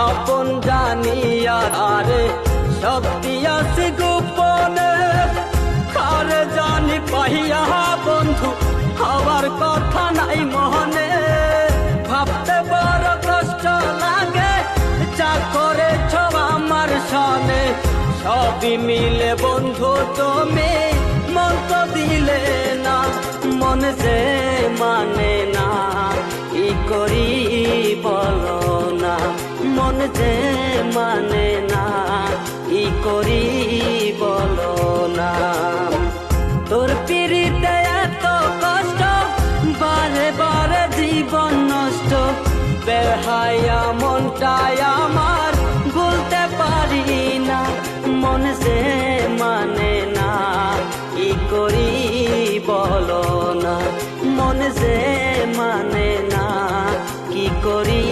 আপন জানিয়া আরে সব দিয়াছি গোপনে। কারে জানি পাহিয়া বন্ধু, হওয়ার কথা নাই মহনে। ভাবতে বড় কষ্ট লাগে, যা করেছ আমার সনে। সবই মিলে বন্ধু তুমি, মন দিলে যে মানে না ই করি বল না? তোর পিড়িতে এত কষ্ট, বারে বারে জীবন নষ্ট। বেহাইয়া মনটাই আমার বলতে পারি না, মন যে মানে না ই করি বল না? মন যে মানে না, কি করি